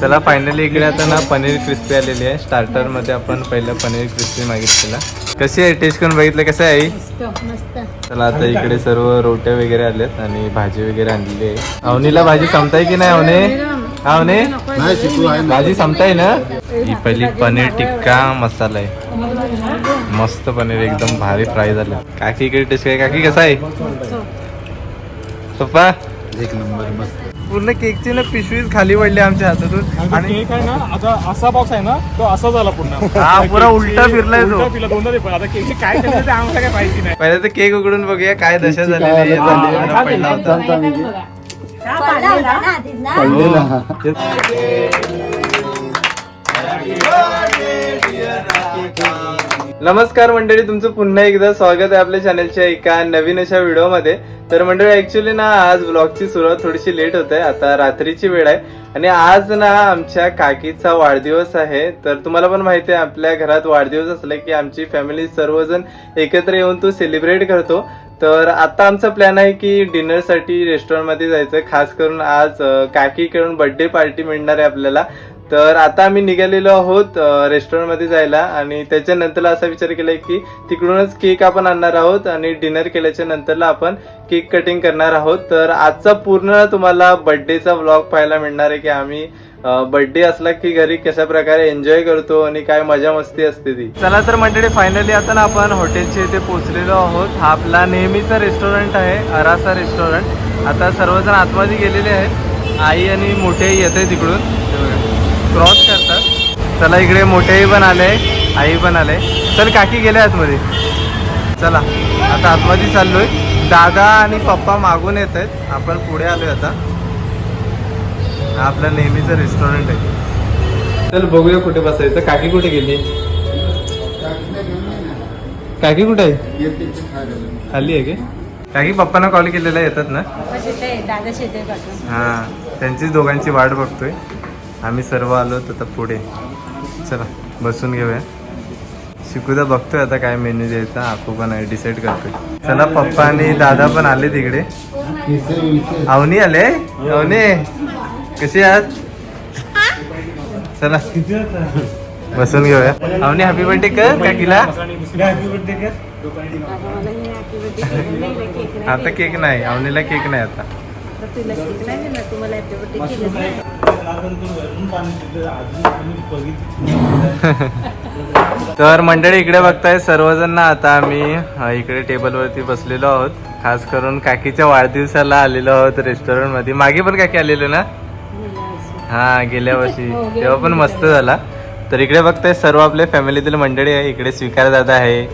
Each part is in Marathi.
चला फायनली इकडे आता ना पनीर क्रिस्पी आलेली आहे. स्टार्टरमध्ये आपण पहिलं पनीर क्रिस्पी मागितलेला. कशी आहे? टेस्ट करून बघितलं? कसं आहे मस्त मस्त. चला आता इकडे सर्व रोट्या वगैरे आल्यात आणि भाजी वगैरे आणलेली आहे. अवनीला भाजी संपताय की नाही अवने? हा अवने? भाजी संपताय ना? ही पहिली पनीर टिक्का मसाला आहे. मस्त पनीर एकदम भारी फ्राय झालं. काकी इकडे टेस्ट काय काकी कसा आहे? पप्पा एक नंबर मस्त. पूर्ण केकची ना पिशवीच खाली पडली आमच्या हातातून आणि केक आहे ना आता असा बॉक्स आहे ना तो असा झाला पूर्ण हा पुरा उलटा फिरलाय तो उलटा दोनदा. आता केकचे काय केलं ते आम्हाला काय माहिती नाही पहिले तर केक उघडून बघूया काय दशा झालेली आहे. काय झाली? होता. पडला होता ना आधीच ना नमस्कार मंडळी तुमचं पुन्हा एकदा स्वागत आहे आपल्या चॅनलच्या एका नवीन अशा व्हिडिओमध्ये. तर मंडळी ऍक्च्युली ना आज ब्लॉगची सुरुवात थोडीशी लेट होत आहे आता रात्रीची वेळ आहे. आणि आज ना आमच्या काकीचा वाढदिवस आहे. तर तुम्हाला पण माहिती आहे आपल्या घरात वाढदिवस असला की आमची फॅमिली सर्वजण एकत्र येऊन तो सेलिब्रेट करतो. तर आता आमचा प्लॅन आहे की डिनरसाठी रेस्टॉरंटमध्ये जायचं. खास करून आज काकीकडून बर्थडे पार्टी मिळणार आहे आपल्याला. तर आता आम्ही निघालेलो आहोत रेस्टॉरंटमध्ये जायला आणि त्याच्यानंतरला असा विचार केला की तिकडूनच केक आपण आणणार आहोत आणि डिनर केल्याच्या नंतरला आपण केक कटिंग करणार आहोत. तर आजचा पूर्ण तुम्हाला बर्थडेचा व्लॉग पाहायला मिळणार आहे की आम्ही बर्थडे असला की घरी कशा प्रकारे एन्जॉय करतो आणि काय मजा मस्ती असते ती. चला तर मंडळी फायनली आता ना आपण हॉटेलच्या इथे पोहोचलेलो आहोत. हा आपला नेहमीचा रेस्टॉरंट आहे अरासा रेस्टॉरंट आता सर्वजण आतमध्ये गेलेले आहेत. आई आणि मोठे येत आहे तिकडून क्रॉस करतात. चला इकडे मोठेही पण आले आई पण आले. चल काकी गेले आतमध्ये. चला आता आतमध्ये चाललोय. दादा आणि पप्पा मागून येत आहेत. आपण पुढे आलोय आता. आपलं नेहमीचं रेस्टॉरंट आहे. चल बघूया कुठे बसायचं. काकी कुठे गेली? काकी कुठे आहे? खाली आहे का? काकी पप्पांना कॉल केलेला येतात ना? दादा हा त्यांचीच दोघांची वाट बघतोय. आम्ही सर्व आलो तर पुढे. चला बसून घेऊया. शिकूदा बघतोय आता काय मेन्यू द्यायचा. आपू पण आहे डिसाईड करतोय. चला पप्पा आणि दादा पण आले तिकडे अवनी आले? अवनी कशी आहात? चला बसून घेऊया. अवनी हॅपी बर्थडे कर काकीला. आता केक नाही अवनीला केक नाही आता. तर मंडळी इकडे बघताय सर्वजण ना आता आम्ही इकडे टेबलवरती बसलेलो आहोत. खास करून काकीच्या वाढदिवसाला आलेलो आहोत रेस्टॉरंटमध्ये. मागे पण काकी आलेलो ना? हा गेल्या वर्षी. तेव्हा पण मस्त झाला. तर इकडे बघताय सर्व आपल्या फॅमिलीतील मंडळी आहे. इकडे स्वीकार दादा आहे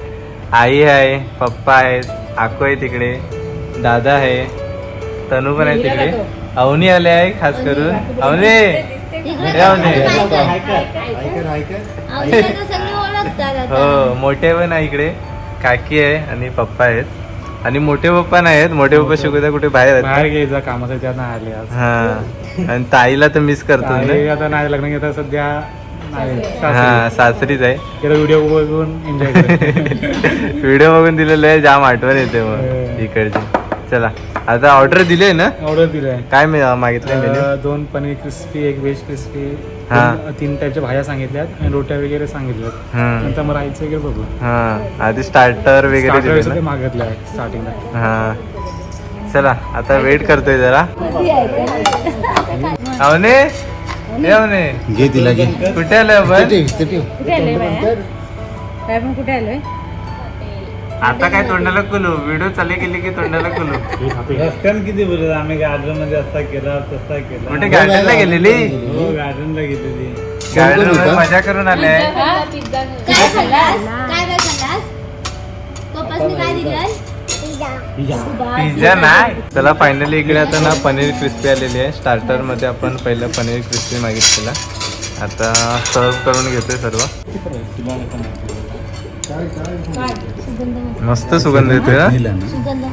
आई आहे पप्पा आहेत आको आहे तिकडे दादा आहे. तनू पण आहे तिकडे. अवनी आले आहे खास करून. अवनी! हे अवनी. आमच्याला सगळे ओळखतात आता. हो मोठे पण आहे इकडे. काकी आहे आणि पप्पा आहेत. आणि मोठे पप्पा नाही आहेत. मोठे पप्पा शिकवता कुठे बाहेर आहेत. बाहेर घ्यायचा कामाचा त्या नाही आले आज. हा. आणि ताईला तर मिस करतो आता नाही लग्न घेता सध्या नाही. हा सासरीच आहे. व्हिडिओ बघून एन्जॉय व्हिडिओ बघून दिलेलं आहे जाम आठवण येते मग. हो. इकडची. चला. आता ऑर्डर दिली ना? ऑर्डर दिलाय काय मी मागितलंय मेन्यू दोन पनीर क्रिस्पी एक व्हेज क्रिस्पी हा. तीन टाईपच्या भाज्या सांगितल्यात आणि रोट्या वगैरे सांगितल्यात. हम्म. नंतर मग राहायचं वगैरे बघू. हा. आधी स्टार्टर वगैरे Starter दिले मागितलं आहे स्टार्टिंगला हा. चला आता वेट करतोय जरा. आहे? अवने? हे अवने. घे तिला घे. कुठे आलोय आपण? कुठे आलोय बाया? काय पण कुठे आलोय? आता काय तोंडाला कुलू व्हिडिओ चालू केली की तोंडाला कुलू रस्त्यानं किती बोलत आम्ही गार्डनमध्ये असा केला तसा केला. कुठे गार्डनला गेलेली? हो गार्डनला गेलेली. गार्डनमध्ये मजा करून आले. काय खाल्लास काय काय खाल्लास पप्पासनी काय दिलं पिझ्झा. नाही. चला फायनली इकडे आता ना पनीर क्रिस्पी आलेली आहे. स्टार्टरमध्ये आपण पहिलं पनीर क्रिस्पी मागितलेला. आता सर्व करून घेतोय सर्व. मस्त सुगंध येतोय ना सुगंध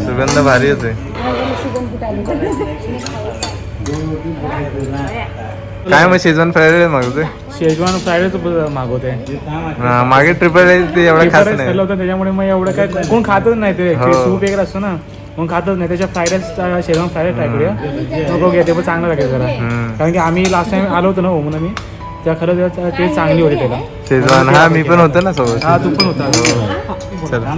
सुगंध भारी. येतोय सुगंध कुठे आली काय मग शेजवान फ्राईड राईस मागवतोय? शेजवान फ्राईडच मागवते हा, मागे ट्रिपल राईस ते एवढा खास नाही. होतं त्याच्यामुळे मग एवढं काय कोण खातच नाही ते. हो. सूप वगैरे असतो ना मग खातच नाही. त्याच्या fried rice Schezwan fried rice try करूया. नको घ्या ते पण चांगलं लागेल जरा. हम्म. कारण की आम्ही लास्ट टाइम आलो होतो ना ओमन मी. त्या खरं टेस्ट चांगली होती त्याला. शेजवान हा मी पण होतो ना सोबत हा तू पण होता. चला.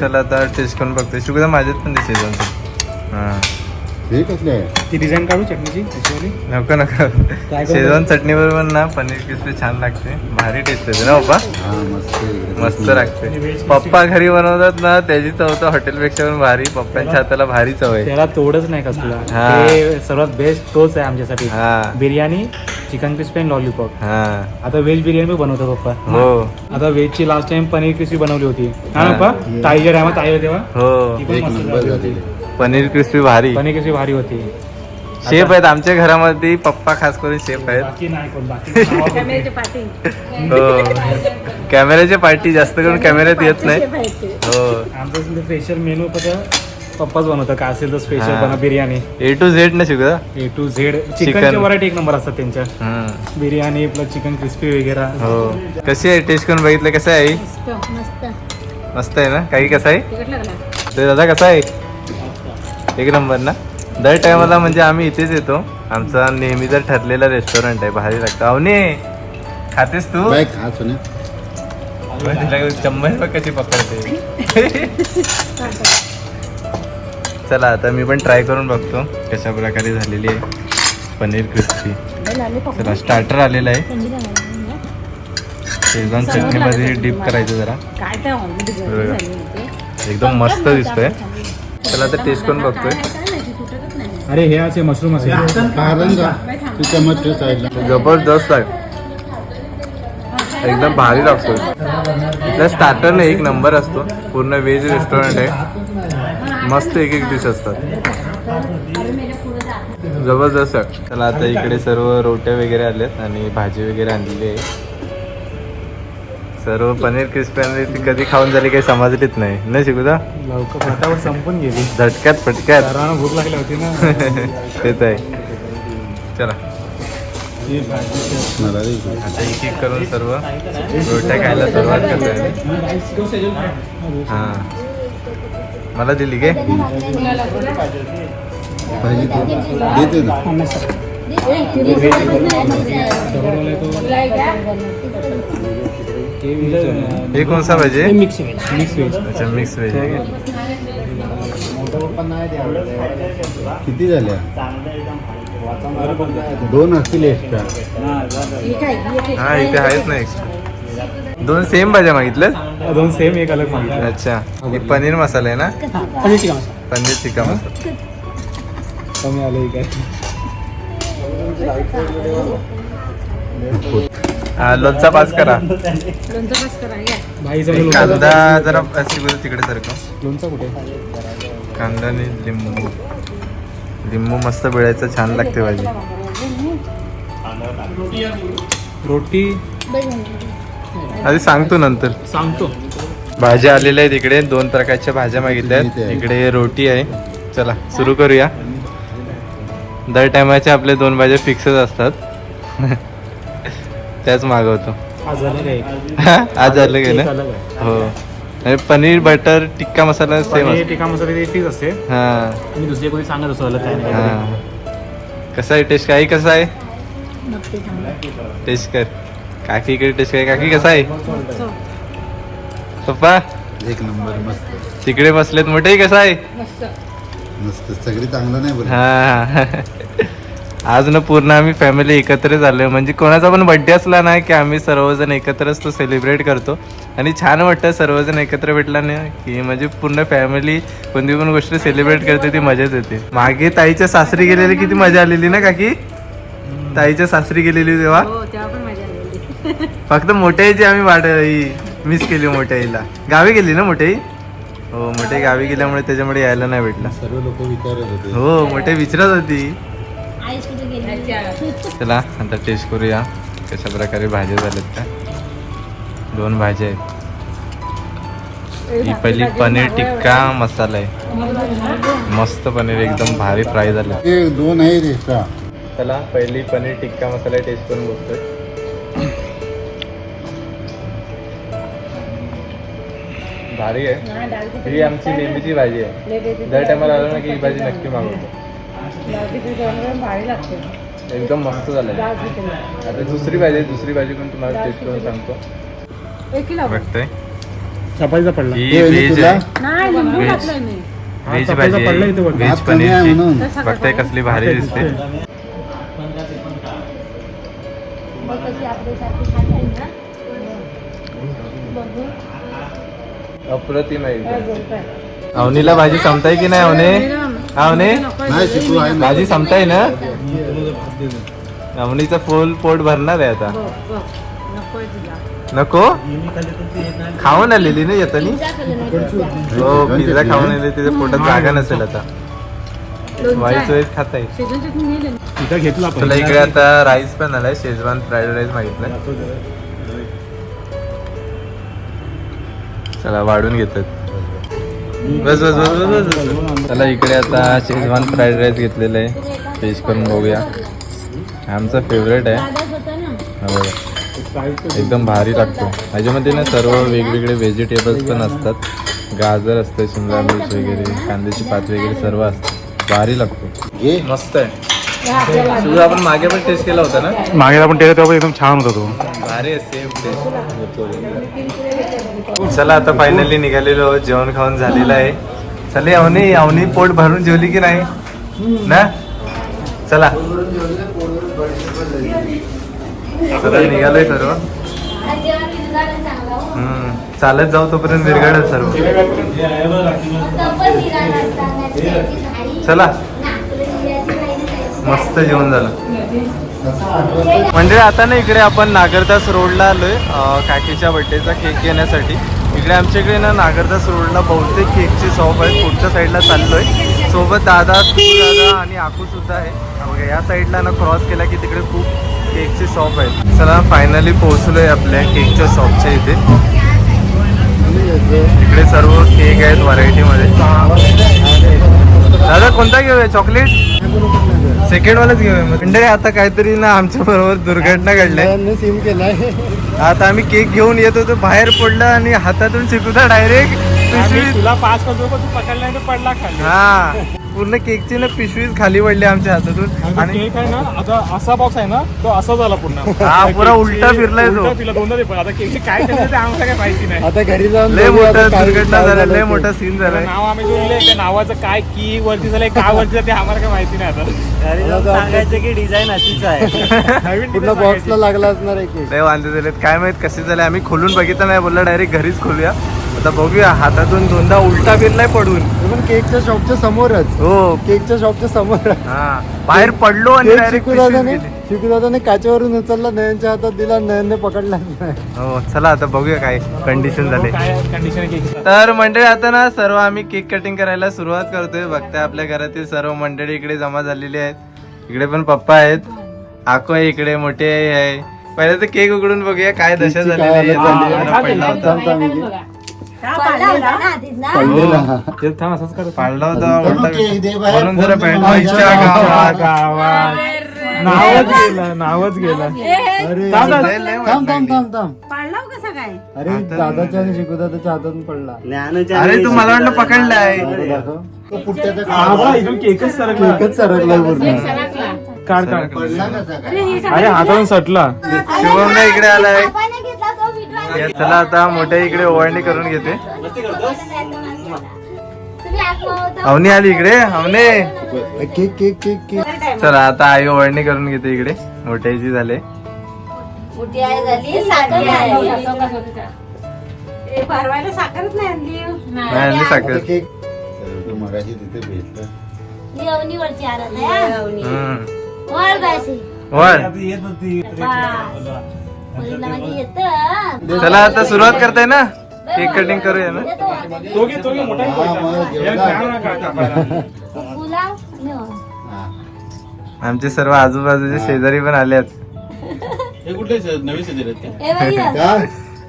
चला आता टेस्ट करून बघतोय शुगदा माझ्यात पण दे शेजवान हा. हे कसले? आहे ती डिझाईन काढू चटणीची त्याच्यावाली? नको नको. करू? शेजवान चटणी बरोबर ना पनीर क्रिस्पी छान लागते. भारी टेस्ट येते ना पप्पा? हा मस्त आहे. मस्त लागते. पप्पा घरी बनवतात ना त्याची चव तर हॉटेलपेक्षा पण भारी. पप्पांच्या हाताला भारी चव आहे. त्याला तोडच नाही कसला. हा. ते सर्वात बेस्ट तोच आहे आमच्यासाठी. हा. बिर्याणी चिकन क्रिस्पी आणि लॉलीपॉप हा. आता व्हेज बिर्याणी पण बनवतो पप्पा. हो. आता व्हेजची लास्ट टाइम पनीर क्रिस्पी बनवली होती. हा हा. पप्पा? ताईच्या तेव्हा? हो. ती पण एक मस्त नंबर झाली होती. पनीर क्रिस्पी भारी. पनीर क्रिस्पी भारी होती. शेफ आहेत आमच्या घरामध्ये पप्पा खास करून शेफ आहेत. बाकी नाही कोण बाकी हो. कॅमेऱ्याची पार्टी जास्त करून कॅमेऱ्यात येत नाही. हो. आमचं स्पेशल मेनू कसं पप्पाच बनवतं. काय असेल तर स्पेशल हा. बनव बिर्याणी. ए टू झेड ना शुगदा ए टू झेड. चिकनच्या व्हरायटी एक नंबर असतात त्यांच्या. बिर्याणी प्लस चिकन क्रिस्पी वगैरे. हो. कशी आहे? टेस्ट करून बघितलं. कसं आहे आई? मस्त मस्त. मस्त आहे ना? काही कसं आहे? ते दादा कसं आहे? एक नंबर ना? दर टायमाला म्हणजे आम्ही इथेच येतो. आमचा नेहमीचा ठरलेला रेस्टॉरंट आहे भारी लागतं. अवनी खातेस तू? बाय खा सोन्या बरं, तिला चम्मच बघ कशी पकडते. चला आता मी पण ट्राय करून बघतो. कशा प्रकारे झालेली आहे पनीर क्रिस्पी चला स्टार्टर आलेला आहे. शेजवान चटणीमध्ये डिप करायचं जरा. एकदम मस्त दिसतोय. चला आता टेस्ट करून बघतोय. अरे हे असे मशरूम साईडला. जबरदस्त आहे. एकदम भारी लागतो इथला स्टार्टर ना एक नंबर असतो. पूर्ण व्हेज रेस्टॉरंट आहे. मस्त एक एक डिश असतात. जबरदस्त आहे. चला आता इकडे सर्व रोट्या वगैरे आल्यात आणि भाजी वगैरे आणलेली आहे. सर्व पनीर क्रिस्पी आणि ती कधी खाऊन झाली काही समजलीच नाही. ना शिकुदा? लवकर संपून गेली. झटक्यात फटक्यात. भूक लागली होती ना. तेच आहे. चला. आता एक एक करून सर्व रोट्या खायला सुरुवात करतोय हा. मला दिली काय हे कोणसा पाहिजे मिक्स व्हेज मिक्स व्हेज अच्छा मिक्स व्हेज? किती झाल्या? दोन असतील एक्स्ट्रा हा इथे आहेच ना एक्स्ट्रा दोन सेम भाज्या मागितल्यात? दोन सेम एक अलग मागितलं. अच्छा. हे पनीर मसाला आहे ना? पनीर टिक्का मसाला. पनीर टिक्का मसाला. कमी आलं काय? लोणचा पास करा. कांदा जरा बरं तिकडे सारखं लोणचं कुठे? कांदा आणि लिंबू. लिंबू मस्त पिळायचं छान लागते भाजी. रोटी? आधी सांगतो नंतर. सांगतो. भाज्या आलेल्या आहेत इकडे दोन प्रकारच्या भाज्या मागितल्या आहेत. आहे. इकडे रोटी आहे. चला सुरू करूया. दर टायमाच्या आपले दोन भाज्या फिक्सच असतात. त्याच मागवतो आज झालं काय? काय आहे हो. आणि पनीर बटर टिक्का मसाला सेम टिक्का मसाला ते असते. हा. दुसरे कोणी सांगत असतो अलग काय हा. कसा आहे? टेस्ट काही कसा आहे. टेस्ट कर. काकी इकडे टेस्ट कर. काकी कसा आहे? पप्पा एक नंबर मस्त. तिकडे बसलेत. मोठे कसा आहे? मस्त सगळी चांगलं नाही बोल हा. आज ना पूर्ण आम्ही फॅमिली एकत्र झालोय. म्हणजे कोणाचा पण बर्थडे असला ना की आम्ही सर्वजण एकत्रच तो सेलिब्रेट करतो. आणि छान वाटतं सर्वजण एकत्र भेटला ना की म्हणजे पूर्ण फॅमिली कोणती पण गोष्ट सेलिब्रेट करते ती मजाच येते. मागे ताईच्या सासरी गेलेली किती मजा आलेली ना काकी? ताईच्या सासरी गेलेली तेव्हा? फक्त मोठ्या आईची आम्ही वाट मिस केली मोठ्या आईला गावी गेली ना मोठ्या आई हो मोठ्या गावी गेल्यामुळे त्याच्यामुळे यायला नाही भेटला. सर्व लोक विचारत होते. हो मोठे विचारत होती. चला आता टेस्ट करूया. कशा प्रकारे भाज्या झाल्यात त्या. दोन भाज्या आहेत. ही पहिली पनीर टिक्का मसाला आहे. मस्त पनीर एकदम भारी फ्राय झालं दोन एक्स्ट्रा चला पहिली पनीर टिक्का मसाला टेस्ट करून बघतोय. भारी आहे ही आमची नेहमीची भाजी आहे दर टायमाला आलो ना की ही भाजी नक्की मागवतो एकदम मस्त झालंय आता दुसरी भाजी आहे दुसरी भाजी पण तुम्हाला टेस्ट करून सांगतो. बघतोय चपातीचा पडला. ही हे व्हेज तुला? आहे. व्हेज हा, व्हेज चपातीचा भाजी पडला आहे. इथे वरती. व्हेज भात कमी आहे. पनीरची म्हणून बघताय कसली भारी दिसते. मग कशी आपल्यासारखी खात ना? बघू. अप्रतिम आहे. अवनीला भाजी संपताय की नाही अवने? अवने? भाजी संपताय ना? अवनीचं फुल पोट भरणार आहे आता. नको खाऊन आलेली ना येतानी? हो पिझ्झा खाऊन आले तिच्या पोटात जागा नसेल आता. वाईस वाईस खाताय. इथं घेतला आपण तुला इकडे आता राईस पण आलाय शेजवान फ्राईड राईस मागितलाय चला वाढून घेतात. बस बस बस बस बस बस. चला इकडे आता शेजवान फ्राईड राईस घेतलेलं आहे. टेस्ट करून बघूया. आमचा फेवरेट आहे. हा बघा. एकदम भारी लागतो. त्याच्यामध्ये ना सर्व वेगवेगळे व्हेजिटेबल्स पण असतात. गाजर असतं शिमला मिर्च वगैरे कांद्याची पात वगैरे सर्व असतं भारी लागतो. घे मस्त आहे. तुझं आपण मागे पण टेस्ट केला होता ना? मागे आपण टेस्ट तेव्हा एकदम छान होता तो. भारी आहे सेम टेस्ट चला आता फायनली निघालेलो जेवण खाऊन झालेलं आहे. चले अवनी अवनी पोट भरून जेवली की नाही? ना? चला. चला निघालोय सर्व. हम्म. चालत जाऊ तोपर्यंत विरघळत सर्व. चला. मस्त जेवण झालं. म्हणजे आता ना इकडे आपण नागरदास रोडला आलोय काकीच्या बड्डेचा केक घेण्यासाठी. इकडे आमच्या इकडे ना नागरदास रोडला बहुतेक केकची शॉप आहे. पुढच्या साईडला चाललोय. सोबत दादा तू दादा आणि आकू सुद्धा आहे. या साईडला ना क्रॉस केला की तिकडे खूप केकची शॉप आहे चला फायनली पोहोचलोय आपल्या केकच्या शॉपच्या इथे. इकडे सर्व केक आहेत व्हरायटीमध्ये दादा कोणता घेऊया? चॉकलेट सेकंड वालाच घेऊया. मग मंडळी आता काहीतरी ना आमच्या बरोबर दुर्घटना घडल्या सिम केलाय. आता आम्ही केक घेऊन येत होतो बाहेर पडला आणि हातातून शिकवता डायरेक्ट तुला पास करतो तू पकडला पडला खाली. हा. पूर्ण केकची ना पिशवीच खाली पडली आमच्या हातातून. आणि केक आहे ना आता असा बॉक्स आहे ना तो असा झाला पूर्ण. हा, पुरा उलटा फिरलाय तो. उलटा फिरला दोनदा ते पण आता केकची काय केलं ते आम्हाला काय माहिती नाही. आता घरी जाऊन लय मोठा आता काय- दुर्घटना काय झाला झालं लय ते. मोठा सीन झालाय. नाव आम्ही जोडले त्या नावाचं काय की वरती झालंय का वरती झालं ते आम्हाला काय माहिती नाही आता. सांगायचं की डिझाईन अशीच आहे. पूर्ण बॉक्सला. लागला असणार आहे लय वांदे झालेत. काय माहीत कसे झाले? आम्ही खोलून बघितलं नाही बोलला डायरेक्ट घरीच खोलूया. आता बघूया हातातून दोनदा उलटा फिरलाय पडून पण केकच्या शॉपच्या समोरच हो केकच्या शॉपच्या समोर हा बाहेर पडलो आणि केक डायरेक्ट शिकू दादाने शिकू दादाने काचेवरून उचलला नयनच्या हातात दिला नयनने पकडला नाही. हो चला आता बघूया काय कंडिशन झाले काय कंडिशन आहे केकची तर मंडळी आता ना सर्व आम्ही केक कटिंग करायला सुरुवात करतोय बघताय आपल्या घरातील सर्व मंडळी इकडे जमा झालेली आहेत इकडे पण पप्पा आहेत आको आहे इकडे मोठी आई आहे पहिले तर केक उघडून बघूया काय दशा केकची झालेली काय आहे. हालत झाली हा, आहे. थांब, थांब. पडला होता ना आधीच ना? पडलेला. ते थांब असंच करत. पाडला होता तर मग उलटा केक दे बाहेर. म्हणून जरा फोन बँडच्या गावात. गावात नावच गेलं नावच गेलं. अरे दादा, लय- लय थांब थांब थांब थांब पडला हो कसा काय? अरे दादाच्या आणि हातातून पडला. अरे तू मला वाटलं पकडलाय. दाखव, दाखव. तो पुट्ट्याचा आबा, काढ. इथून केकच सरकला. केकच सरकलाय पूर्ण. काढ काढ. अरे हातातून सटला. शुभम ना इकडे आलाय आपण घेतला तो व्हिडिओ या, चला आता मोठ्या इकडे ओवाळणी करून घेते. अवनी आली इकडे अवने. केक केक केक केक चला आता आई ओवाळणी करून घेते इकडे. मोठ्याची झाले. मोठी आई झाली साखर. आहे भरवायला साखरच नाही आणली साखर मगाशी तिथे भेटलं ही. वळ चला आता सुरुवात करताय ना? केक कटिंग करूया ना. आमचे सर्व आजूबाजूचे शेजारी पण आले आहेत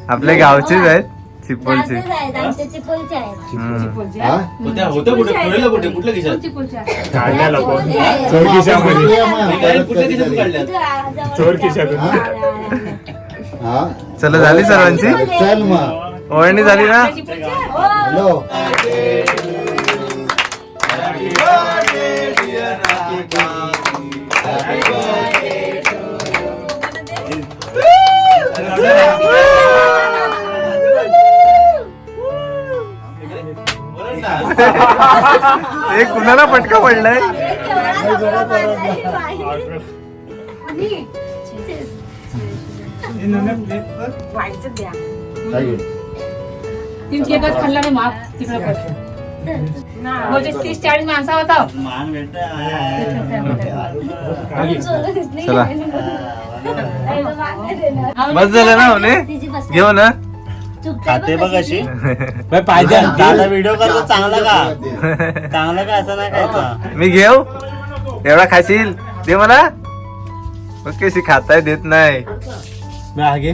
आपल्या गावचेच आहेत चिपळचे आहेत. चोर खिशामध्ये हा? हा. हा? चला झाली सर्वांची? चल मग. ओळणी झाली ना? हॅलो. एक कुणाला फटका पडलाय? काय घेऊ? तीनशे एकच खाल्ला मी माप तिकडे पड म्हणजे तीस चाळीस माणसा होता मान भेटत चला बस झालं ना म्हणे घेऊ ना खाते बघ अशी. पाहिजे दादा व्हिडिओ करतो चांगला का? चांगला का असं नाही खायचा? मी घेऊ? एवढा खाशील? दे मला. कशी खाताय देत नाही. आगे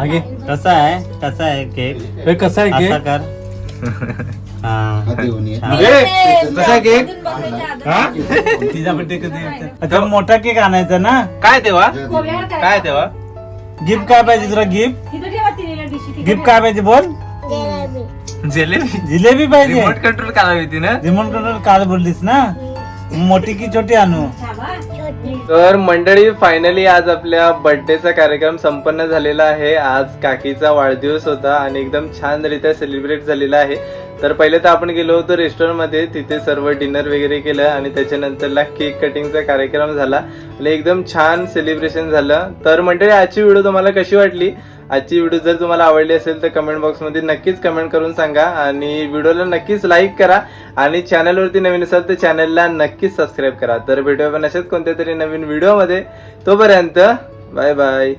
आगे कसा आहे कसा आहे केक कसा आहे केक कर. हा. हा. कसा केक तिचा बर्थडे कधी आता मोठा केक आणायचा ना? काय तेव्हा काय तेव्हा गिफ्ट काय पाहिजे तुला गिफ्ट? गिफ्ट काय पाहिजे बोल? जिलेबी. जिलेबी पाहिजे. रिमोट कंट्रोल करावी होती ना? रिमोट कंट्रोल काल बोललीस ना? मोठी की छोटी आणू? तर मंडळी फायनली आज आपल्या बर्थडेचा कार्यक्रम संपन्न झालेला आहे. आज काकीचा वाढदिवस होता आणि एकदम छानरित्या सेलिब्रेट झालेला आहे. तर पहिले तर आपण गेलो होतो रेस्टॉरंटमध्ये तिथे सर्व डिनर वगैरे केलं आणि त्याच्यानंतरला केक कटिंगचा कार्यक्रम झाला. आणि एकदम छान सेलिब्रेशन झालं. तर मंडळी आजची व्हिडिओ तुम्हाला कशी वाटली? आजची व्हिडिओ जर तुम्हाला आवडली असेल तर कमेंट बॉक्समध्ये नक्कीच कमेंट करून सांगा आणि व्हिडिओला नक्कीच लाईक करा आणि चॅनलवरती नवीन असाल तर चॅनलला नक्कीच सबस्क्राईब करा. तर भेटूया पण अशाच कोणत्या तरी नवीन व्हिडिओमध्ये तोपर्यंत बाय बाय